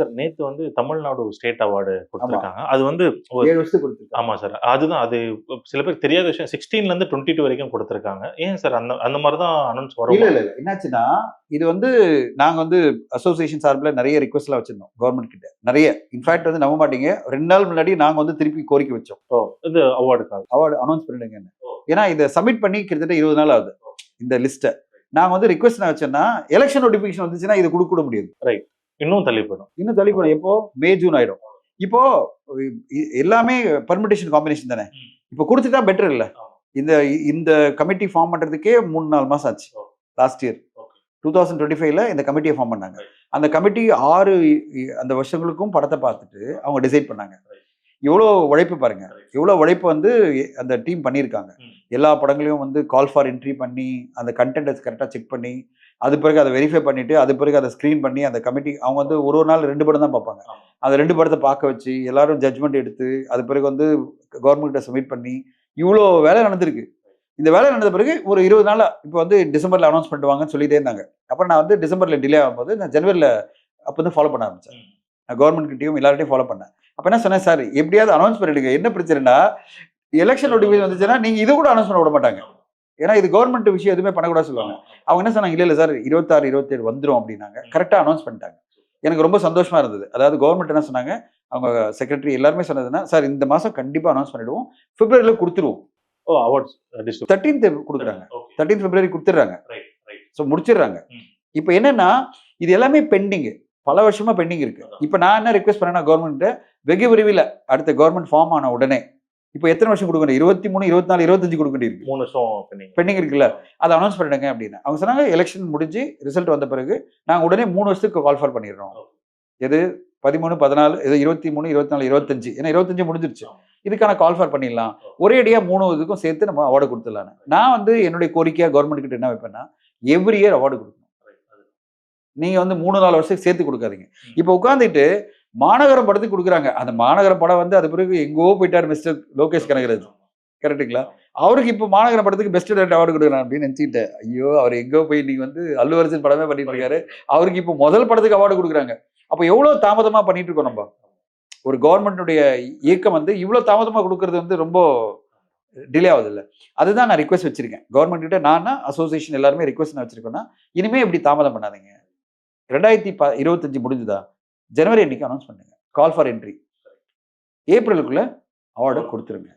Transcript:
Sir நேத்து வந்து Tamil Nadu state award கொடுத்துருக்காங்க. அது வந்து ஏழு வருஷத்துக்கு கொடுத்துருக்காங்க. ஆமா சார். அதுதான் அது சில பேருக்கு தெரியாத விஷயம். சிக்ஸ்டீன்ல இருந்து டுவெண்ட்டி டூ வரைக்கும் கொடுத்துருக்காங்க. ஏன் சார் அந்த அந்த மாதிரி தான் அனௌன்ஸ் வரும்? இல்ல இல்ல என்னாச்சுன்னா இது வந்து நாங்க வந்து அசோசியேஷன் சார்பில் நிறைய ரிக்வஸ்ட்லாம் வச்சிருந்தோம் கவர்மெண்ட் கிட்ட. நிறைய. இன்ஃபேக்ட் வந்து நம்ப மாட்டீங்க. ரெண்டு நாள் முன்னாடி நாங்க வந்து திருப்பி கோரிக்கை வச்சோம். இது அவார்டுக்காக அவார்டு அனௌன்ஸ் பண்ணிடுங்கன்னு ஓ. ஏன்னா இதை சப்மிட் பண்ணி கிட்டத்தட்ட இருபது நாள் ஆகுது. இந்த லிஸ்ட்டை நாங்க வந்து ரிக்வஸ்ட் என்ன வச்சோன்னா எலெக்ஷன் நோட்டிஃபிகேஷன் வந்துச்சுன்னா இது கொடுக்க கூட முடியாது. இன்னும் தள்ளி போயிடும் இன்னும் தள்ளி போடும் எப்போ மே ஜூன் ஆயிடும் இப்போ எல்லாமே பர்மிட்டேஷன் காம்பினேஷன் தானே. இப்போ கொடுத்துட்டா பெட்டர் இல்ல. இந்த இந்த கமிட்டி ஃபார்ம் பண்றதுக்கே மூணு நாலு மாசம் ஆச்சு. Last year. Two thousand twenty ஃபைவ்ல இந்த கமிட்டியை ஃபார்ம் பண்ணாங்க. அந்த கமிட்டி ஆறு அந்த வருஷங்களுக்கும் படத்தை பார்த்துட்டு அவங்க டிசைட் பண்ணாங்க. எவ்வளோ உழைப்பு பாருங்க. எவ்வளோ உழைப்பு வந்து அந்த டீம் பண்ணியிருக்காங்க. எல்லா படங்களையும் வந்து கால் ஃபார் என்ட்ரி பண்ணி அந்த கண்டென்ட்டை கரெக்டாக செக் பண்ணி அது பிறகு அதை வெரிஃபை பண்ணிட்டு அது பிறகு அதை ஸ்க்ரீன் பண்ணி அந்த கமிட்டி அவங்க வந்து ஒரு ஒரு நாள் ரெண்டு படம் தான் பார்ப்பாங்க. அந்த ரெண்டு படத்தை பார்க்க வச்சு எல்லாரும் ஜட்ஜ்மெண்ட் எடுத்து அது பிறகு வந்து கவர்மெண்ட்டை சப்மிட் பண்ணி இவ்வளோ வேலை நடந்திருக்கு. இந்த வேலை நடந்த பிறகு ஒரு இருபது நாளா இப்போ வந்து டிசம்பர்ல அனௌன்ஸ் பண்ணுவாங்கன்னு சொல்லிட்டே இருந்தாங்க. அப்புறம் நான் வந்து டிசம்பர்ல டிலே ஆகும்போது நான் ஜனவரியில் அப்போ வந்து ஃபாலோ பண்ண ஆரம்பிச்சேன். ம். நான் கவர்மெண்ட் கிட்டயும் எல்லார்ட்டையும் ஃபாலோ பண்ணேன். அப்போ என்ன சொன்னேன் சார் எப்படியாவது அனௌன்ஸ் பண்ணிடுங்க. என்ன பிரச்சனைனா எலெக்ஷன் நோட்டிஃபிகேஷன் வந்துச்சுன்னா நீங்க இது கூட அனௌன்ஸ் பண்ண விட மாட்டாங்க. ஏன்னா இது கவர்மெண்ட் விஷயம் எதுவுமே பண்ணக்கூடாது சொல்லுவாங்க. அவங்க என்ன சொன்னாங்க இல்லை இல்லை சார் இருபத்தாறு இருபத்தேழு வந்துரும் அப்படின்னாங்க. கரெக்டாக அனௌன்ஸ் பண்ணிட்டாங்க. எனக்கு ரொம்ப சந்தோஷமா இருந்தது. அதாவது கவர்மெண்ட் என்ன சொன்னாங்க அவங்க செக்ரட்டரி எல்லாருமே சொன்னதுன்னா சார் இந்த மாதம் கண்டிப்பாக அனௌன்ஸ் பண்ணிடுவோம். பிப்ரவரியில் கொடுத்துருவோம். ஓ அவார்ட்ஸ் தேர்ட்டீன்த் கொடுக்குறாங்க. தேர்ட்டீன் பிப்ரவரி கொடுத்துட்றாங்க. ஸோ முடிச்சிடுறாங்க. இப்போ என்னன்னா இது எல்லாமே பெண்டிங் பல வருஷமா பெண்டிங் இருக்கு. இப்போ நான் என்ன ரிக்வெஸ்ட் பண்ணேன்னா கவர்மெண்ட் வெகு விரைவில் அடுத்த கவர்மெண்ட் ஃபார்ம் ஆன உடனே இப்போ எத்தனை வருஷம் கொடுக்கணும்? இருபத்தி மூணு இருபத்தி நாலு இருபத்தஞ்சு கொடுக்க வேண்டியிருக்கு மூணு வருஷம் பண்ணீங்க பெண்டிங் இருக்குல்ல. அதை அனௌன்ஸ் பண்ணிடுங்க அப்படின்னு. அவங்க சொன்னாங்க எலெக்ஷன் முடிஞ்சு ரிசல்ட் வந்த பிறகு நாங்கள் உடனே மூணு வருஷத்துக்கு கால் ஃபார் பண்ணிடுறோம். எது? பதிமூணு பதினாலு இது இருபத்தி மூணு இருபத்தி நாலு இருபத்தஞ்சு. ஏன்னா இருபத்தஞ்சு முடிஞ்சிருச்சு. இதுக்கான கால் ஃபார் பண்ணிடலாம். ஒரே அடியாக மூணு இதுக்கும் சேர்த்து நம்ம அவார்டு கொடுத்துடலான்னு. நான் வந்து என்னுடைய கோரிக்கையாக கவர்மெண்ட் கிட்ட என்ன வைப்பேன்னா எவ்ரி இயர் அவார்டு கொடுக்கணும். நீங்க வந்து மூணு நாலு வருஷத்துக்கு சேர்த்து கொடுக்காதீங்க. இப்போ உட்காந்துட்டு மாநகரம் படத்துக்கு கொடுக்குறாங்க. அந்த மாநகர படம் வந்து அது பிறகு எங்கோ போயிட்டார் மிஸ்டர் லோகேஷ் கனகராஜ். கரெக்டுங்களா அவருக்கு இப்போ மாநகர படத்துக்கு பெஸ்ட் டேரக்டர் அவார்டு கொடுக்குறாங்க அப்படின்னு நினச்சிக்கிட்டேன். ஐயோ அவர் எங்கோ போய் நீங்க வந்து அல்லு அர்ஜுன் படமே பண்ணிட்டு இருக்காரு. அவருக்கு இப்போ முதல் படத்துக்கு அவார்டு கொடுக்குறாங்க. அப்போ எவ்வளோ தாமதமா பண்ணிட்டு இருக்கோம் நம்ம? ஒரு கவர்மெண்ட்டுடைய இயக்கம் வந்து இவ்வளோ தாமதமாக கொடுக்கறது வந்து ரொம்ப டிலே ஆகுது இல்லை அதுதான் நான் ரிக்வஸ்ட் வச்சிருக்கேன். கவர்மெண்ட் கிட்ட நான் அசோசியேஷன் எல்லாருமே ரிக்வஸ்ட் நான் வச்சிருக்கேன்னா இனிமே இப்படி தாமதம் பண்ணாதீங்க. ரெண்டாயிரத்தி ப இருபத்தஞ்சு முடிஞ்சுதா? ஜனவரி அன்னைக்கு அனௌன்ஸ் பண்ணுங்க. கால் ஃபார் என்ட்ரி ஏப்ரலுக்குள்ள அவார்டை கொடுத்துருங்க.